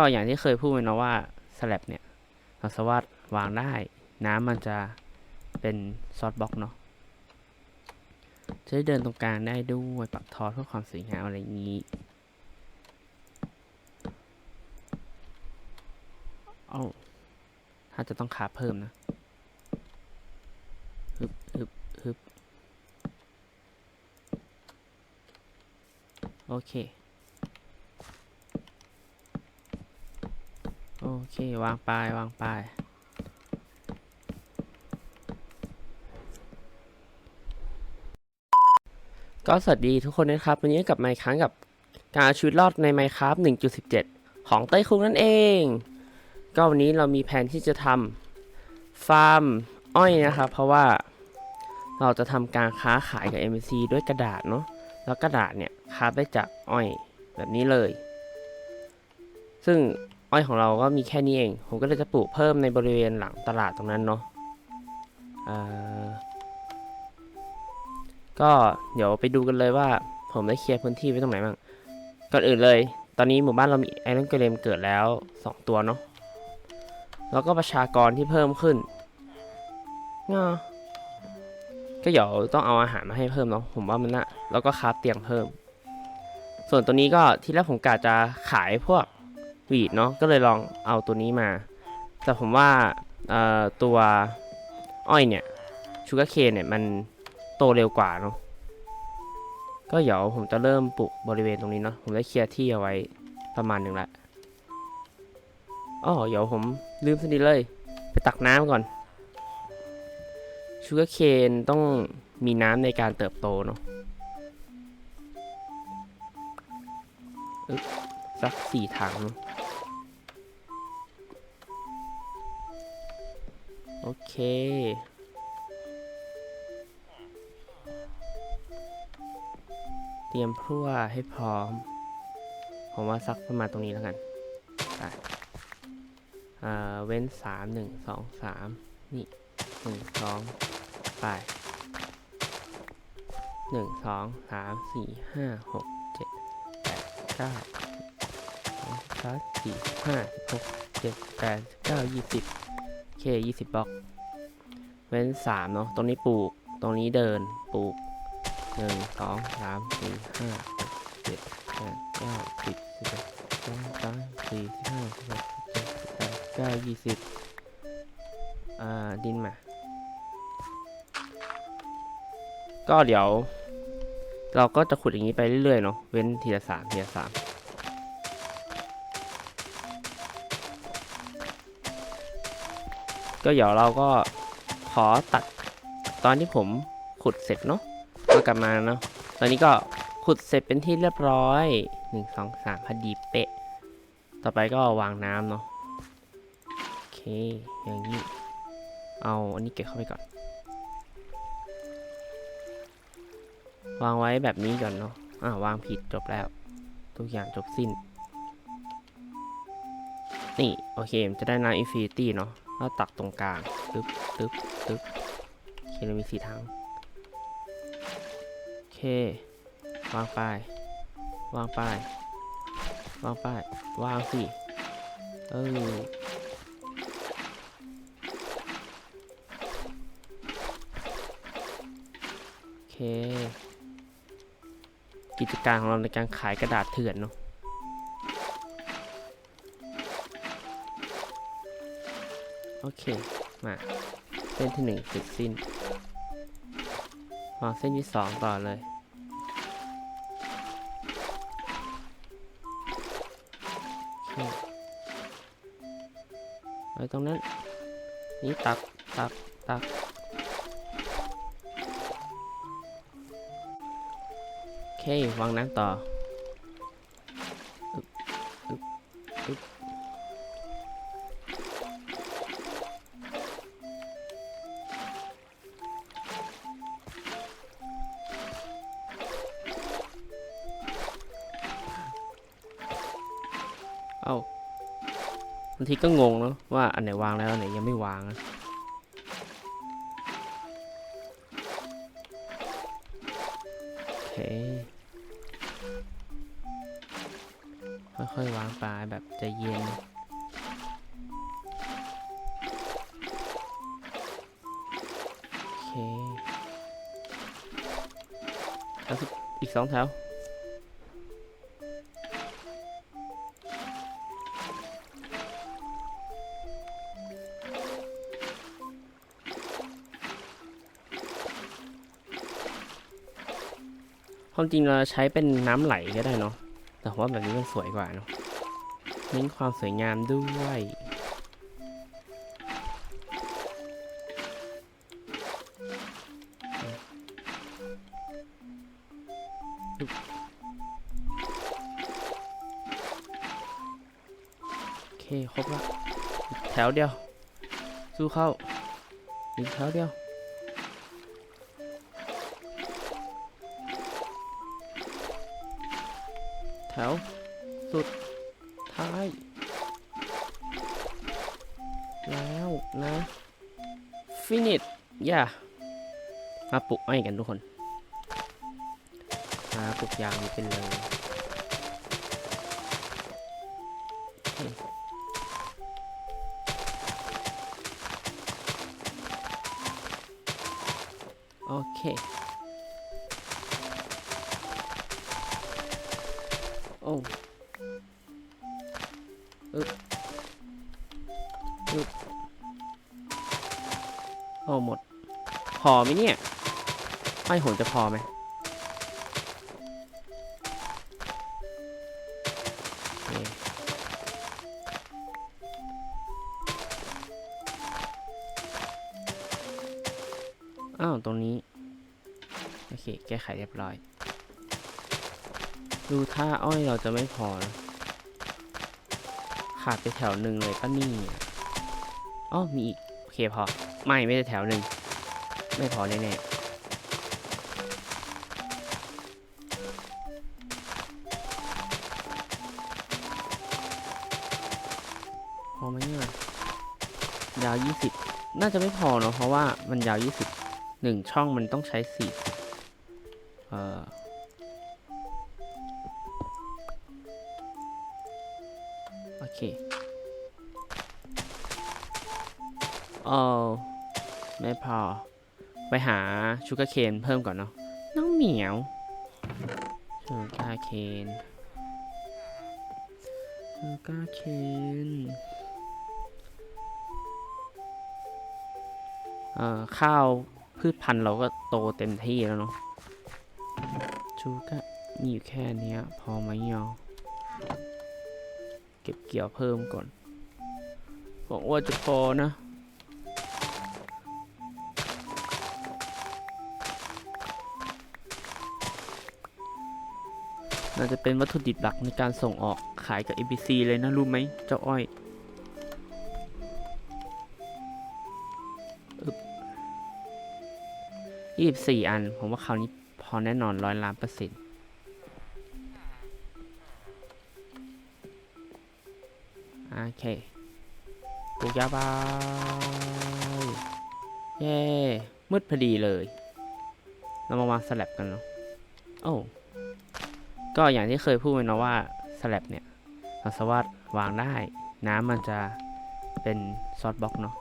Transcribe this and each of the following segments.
ก็อย่างที่เคยพูดไปเนาะว่าสลับเนี่ยเราสามารถวางได้ น้ำมันจะเป็นซอสบล็อกเนาะจะได้เดินตรงกลางได้ด้วยปักทอเพื่อความสวยงามอะไรอย่างนี้เอ้าถ้าจะต้องคาเพิ่มนะฮึบฮึบฮึบโอเค โอเค วางปลายวางปลายก็สวัสดีทุกคนนะครับ วันนี้กับไมาอีกครั้งกับการเอาชีวิตรอดใน Minecraft 1.17 ของไต้คุงนั่นเอง ก็วันนี้เรามีแผนที่จะทำฟาร์มอ้อยนะครับ เพราะว่าเราจะทำการค้าขายกับ MC ด้วยกระดาษเนาะแล้วกระดาษเนี่ยคราได้จากอ้อยแบบนี้เลย ซึ่ง อ้อยของเราก็มีแค่นี้เอง ผมก็เลยจะปลูกเพิ่มในบริเวณหลังตลาดตรงนั้นเนาะก็เดี๋ยวไปดูกันเลยว่า ผมได้เคลียร์พื้นที่ไว้ตรงไหนบ้าง ก่อนอื่นเลย ตอนนี้หมู่บ้านเรามีไอรอนเกรมเกิดแล้ว 2 ตัวเนาะ แล้วก็ประชากรที่เพิ่มขึ้นงอก็เดี๋ยวต้องเอาอาหารมาให้เพิ่มเนาะ ผมว่ามันนะแล้วก็คราฟเตียงเพิ่ม ส่วนตัวนี้ก็ที่แรกผมกะจะขายพวก วีดเนาะก็เลยลองเอาตัวนี้มา แต่ผมว่าตัวอ้อยเนี่ยชูการ์เคนเนี่ยมันโตเร็วกว่าเนาะก็เดี๋ยวผมจะเริ่มปลูกบริเวณตรงนี้เนาะผมได้เคลียร์ที่เอาไว้ประมาณหนึ่งละอ๋อเดี๋ยวผมลืมสนิทเลย ไปตักน้ำก่อนชูการ์เคนต้องมีน้ำในการเติบโตเนาะสักสี่ถังเนอะ โอเค เตรียมพลั่วให้พร้อม ผมว่าสักประมาณตรงนี้แล้วกันไปอ่าเว้นสามหนึ่งสองสามนี่หนึ่งสองไปหนึ่งสองสามสี่ห้าหกเจ็ดแปดเก้าสองสามสี่ห้าหกเจ็ดแปดเก้ายี่สิบ เคยี่สิบบล็อก เว้นสามเนาะ ตรงนี้ปลูก ตรงนี้เดิน ปลูกหนึ่งสองสามสี่ห้าเจ็ดแปดเก้าสิบสิบเอ็ดสองสามสี่สิบห้าสิบหกสิบเจ็ดสิบแปดเก้ายี่สิบอ่า ดินมา ก็เดี๋ยว เราก็จะขุดอย่างนี้ไปเรื่อยๆเนาะ เว้นทีละสามทีละสาม ก็เดี๋ยวเราก็ขอตัดตอนที่ผมขุดเสร็จเนาะก็กลับมาเนาะตอนนี้ก็ขุดเสร็จเป็นที่เรียบร้อยหนึ่งสองสามพอดีเป๊ะ ต่อไปก็วางน้ำเนาะโอเคอย่างนี้ เอาอันนี้เก็บเข้าไปก่อน วางไว้แบบนี้ก่อนเนาะอ่าวางผิดจบแล้ว ทุกอย่างจบสิ้น นี่ โอเค มันจะได้น้ำอินฟินิตี้เนาะ แล้วตักตรงกลางตึ๊บตึ๊บตึ๊บโอเคเรามีสี่ถังโอเควางไปวางไปวางไปวางสิเออโอเค กิจการของเราในการขายกระดาษเถื่อนเนาะ เค มา เส้นที่หนึ่งเสร็จสิ้นวางเส้นที่สองต่อเลยโอเคไว้ตรงนั้น นี่ตัก ตัก ตัก โอเค วางน้ำต่อ เอาบางทีก็งงเนาะว่าอันไหนวางแล้วอันไหนยังไม่วางนะโอเคค่อยๆวางปลาแบบใจเย็นโอเคแล้วอีกสองแถว ความจริงเราใช้เป็นน้ำไหลก็ได้เนาะแต่ว่าแบบนี้มันสวยกว่าเนาะเน้นความสวยงามด้วยโอเค ครบละอีกแถวเดียว สู้เข้าอีกแถวเดียว แถว สุดท้าย แล้วนะ ฟินิชย่ามาปลุกไม้กันทุกคนมาปลุกยางนี้เป็นเลยโอเค อเคโอ้อึบอึบโอ้หมด พอไหมเนี่ยไอ้โหนจะพอไหมอ้าว ตรงนี้ โอเค แก้ไขเรียบร้อย ดูท่าอ้อยเราจะไม่พอนะขาดไปแถวหนึ่งเลยป้านี่อ๋อมีอีกโอเคพอ ไม่ไม่ได้แถวหนึ่งไม่พอแน่ๆพอไหมเนี่ยยาวยี่สิบน่าจะไม่พอเนอะเพราะว่ามันยาวยี่สิบหนึ่งช่องมันต้องใช้สี่เอ่อ โอ้ไม่พอ ไปหาชูการ์เคนเพิ่มก่อนเนาะน้องเหมียวชูการ์เคนชูการ์เคนเอ่อข้าวพืชพันธุ์เราก็โตเต็มที่แล้วเนาะชูการ์มีอยู่แค่นี้พอไหมเนาะเก็บเกี่ยวเพิ่มก่อนหวังว่าจะพอนะ น่าจะเป็นวัตถุดิบหลักในการส่งออกขายกับ ABC เลยนะรู้ไหมเจ้าอ้อยยี่สิบสี่อัน ผมว่าคราวนี้พอแน่นอนร้อยล้านเปอร์เซ็นต์โอเคปลูกยาบายเย้มืดพอดีเลย เรามาวางสลับกันเนาะโอ้ ก็อย่างที่เคยพูดไปเนาะว่าสลับเนี่ยเราสามารถวางได้ น้ำมันจะเป็นซอสบล็อกเนาะ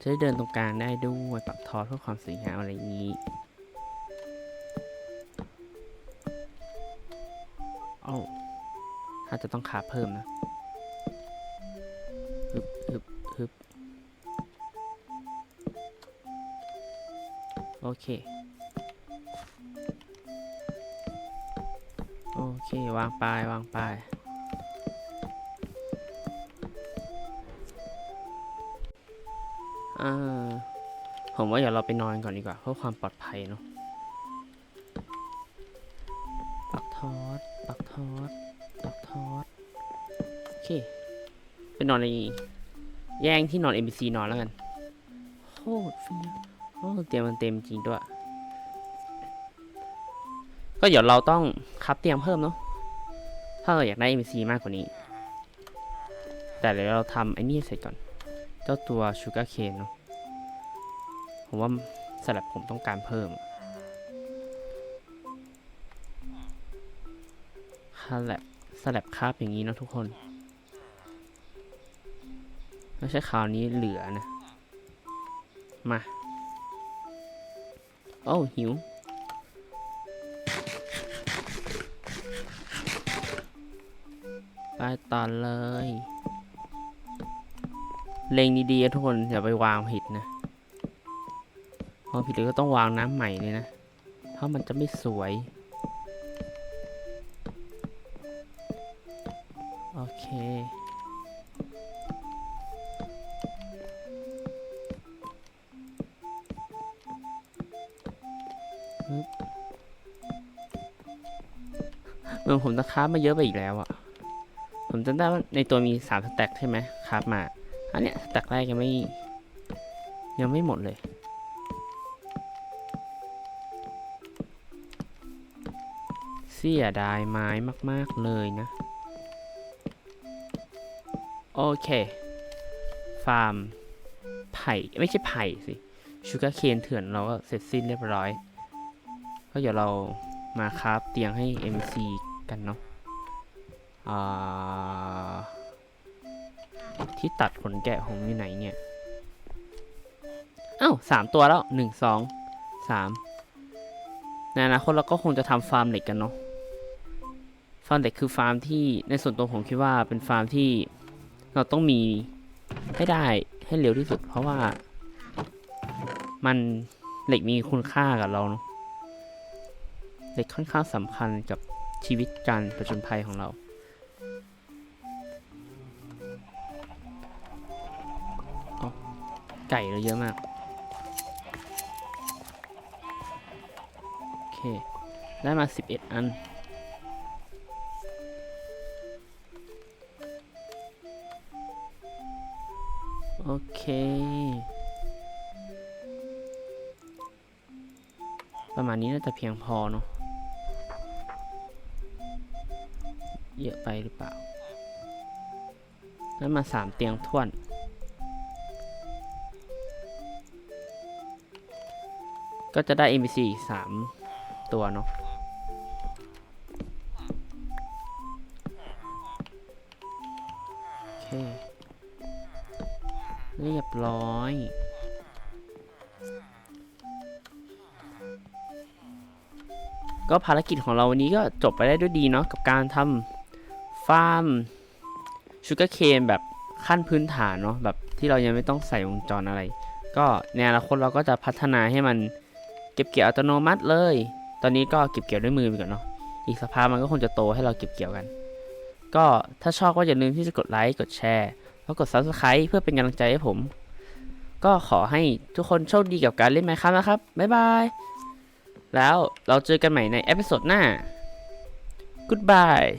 จะได้เดินตรงกลางได้ด้วยปักทอเพื่อความสวยงามอะไรอย่างนี้โอ้ถ้าจะต้องขาเพิ่มนะฮึบฮึบฮึบโอเค เค วางปลายวางปลายอ่าผมว่าเดี๋ยวเราไปนอนก่อนดีกว่า เพื่อความปลอดภัยเนาะปักทอดปักทอดปักทอดโอเคไปนอนในแย่งที่นอน NPC นอนแล้วกันโคตรเฟี้ยวโอ้เตียงมันเต็มจริงด้วย ก็เดี๋ยวเราต้องคับเตียงเพิ่มเนาะถ้าเราอยากได้ NPC มากกว่านี้ แต่เดี๋ยวเราทำไอ้นี่เสร็จก่อน เจ้าตัว Sugar Cane เนาะผมว่าสลับผมต้องการเพิ่มคาแลบสลับคาบอย่างนี้เนาะทุกคนไม่ใช่คราวนี้เหลือนะ มา โอ้หิว ไปตอนเลย เล็งดีๆทุกคน อย่าไปวางผิดนะพอผิดเลยก็ต้องวางน้ำใหม่เลยนะ เพราะมันจะไม่สวย โอเคเหมือนผมจะครามาเยอะไปอีกแล้วอะ ผมจำได้ว่าในตัวมีสามสแต็กใช่ไหมคราฟมา อันเนี้ยสแต็กแรกยังไม่ ยังไม่หมดเลย เสียดายไม้มาก ๆ เลยนะ โอเค ฟาร์ม ไผ่ ไม่ใช่ไผ่สิชูการ์เคนเถื่อนเราก็เสร็จสิ้นเรียบร้อย ก็เดี๋ยวเรามาคราฟเตียงให้ MC กันเนาะ ที่ตัดขนแกะของอยู่ไหนเนี่ย เอ้าสามตัวแล้วหนึ่งสองสามในอนาคตเราก็คงจะทำฟาร์มเหล็กกันเนาะฟาร์มเหล็กคือฟาร์มที่ในส่วนตัวผมคิดว่าเป็นฟาร์มที่เราต้องมีให้ได้ให้เร็วที่สุด เพราะว่ามันเหล็กมีคุณค่ากับเราเนาะเหล็กค่อนข้างสำคัญกับชีวิตการประจนภัยของเรา ไก่เราเยอะมาก โอเค ได้มา 11 อัน โอเค ประมาณนี้น่าจะเพียงพอเนาะเยอะไปหรือเปล่า แล้วมาสามเตียงท่วน ก็จะได้ NPC อีกสามตัวเนาะโอเค เรียบร้อย ก็ภารกิจของเราวันนี้ก็จบไปได้ด้วยดีเนาะกับการทำฟาร์มชูการ์เคนแบบขั้นพื้นฐานเนาะแบบที่เรายังไม่ต้องใส่วงจรอะไร ก็ในอนาคตเราก็จะพัฒนาให้มัน ก็บเกี่ยวอัตโนมัติเลย ตอนนี้ก็เก็บเกี่ยวด้วยมือไปก่อนเนาะ อีกสักพักมันก็คงจะโตให้เราเก็บเกี่ยวกัน ก็ถ้าชอบก็อย่าลืมที่จะกดไลค์ กดแชร์ แล้วกด subscribe เพื่อเป็นกำลังใจให้ผม ก็ขอให้ทุกคนโชคดีกับการเล่นไมค์ครับนะครับ บ๊ายบาย แล้วเราเจอกันใหม่ในเอพิโซดหน้า Goodbye